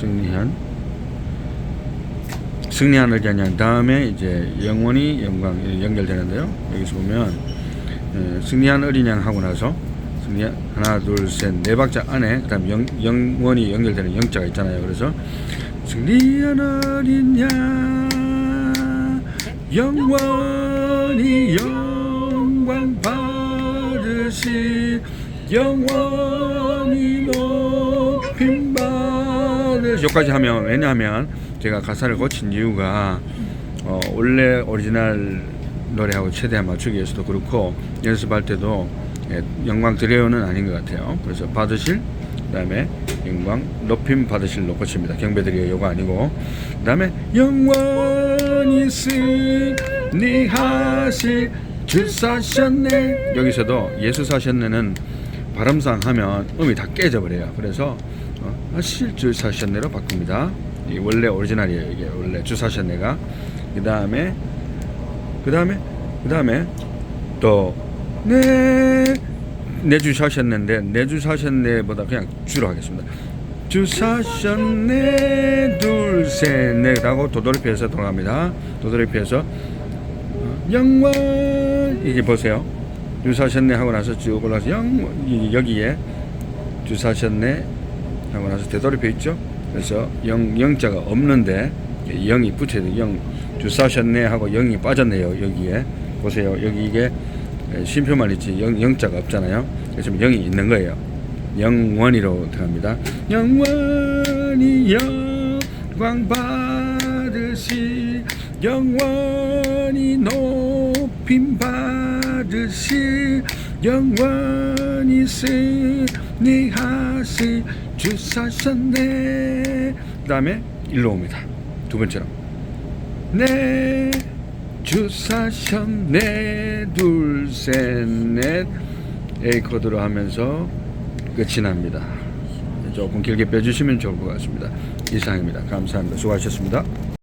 승리한 승리한 의견양 다음에 이제 영원히 영광 연결되는데요. 여기서 보면 에, 승리한 어린 양 하고 나서 승리 하나 둘 셋 네 박자 안에 그다음 영, 영원히 연결되는 영자가 있잖아요. 그래서 승리한 어린 양 영원히 영광 받으시 영원히 받으시 여기까지 하면 왜냐하면 제가 가사를 고친 이유가 어, 원래 오리지널 노래하고 최대한 맞추기 위해서도 그렇고 연습할 때도 예, 영광 드려요는 아닌 것 같아요. 그래서 받으실 그다음에 영광 높임 받으실 놓고 칩니다. 경배 드려요 요거 아니고 그다음에 영원히 승리하실 주 사셨네 여기서도 예수 사셨네는 발음상 하면 음이 다 깨져버려요. 그래서 어, 하실 주 사셨네로 바꿉니다. 이 원래 오리지널이에요. 이게 원래 주 사셨네가 그 다음에 그 다음에 그 다음에 또네 내주 사셨는데 내주 사셨네보다 그냥 주로 하겠습니다. 주 사셨네 둘셋넷 하고 도돌이표에서 돌아갑니다. 도돌이표에서 어, 영원 이제 보세요. 주 사셨네 하고 나서 쭉 올라서 영 이- 여기에 주 사셨네 하고 나서 되돌이표 있죠. 그래서 영 영자가 없는데 영이 붙여야 돼. 영 주사셨네 하고 영이 빠졌네요. 여기에 보세요. 여기 이게 쉼표만 있지 영, 영자가 없잖아요. 지금 영이 있는 거예요. 영원히로 들어갑니다. 영원히 영광 받으시 영원히 높임 받 으시 영원히 승리하시 주사셨네 그 다음에 일로 옵니다. 두 번째로 네 주사셨네 둘셋넷 A 코드로 하면서 끝이 납니다. 조금 길게 빼주시면 좋을 것 같습니다. 이상입니다. 감사합니다. 수고하셨습니다.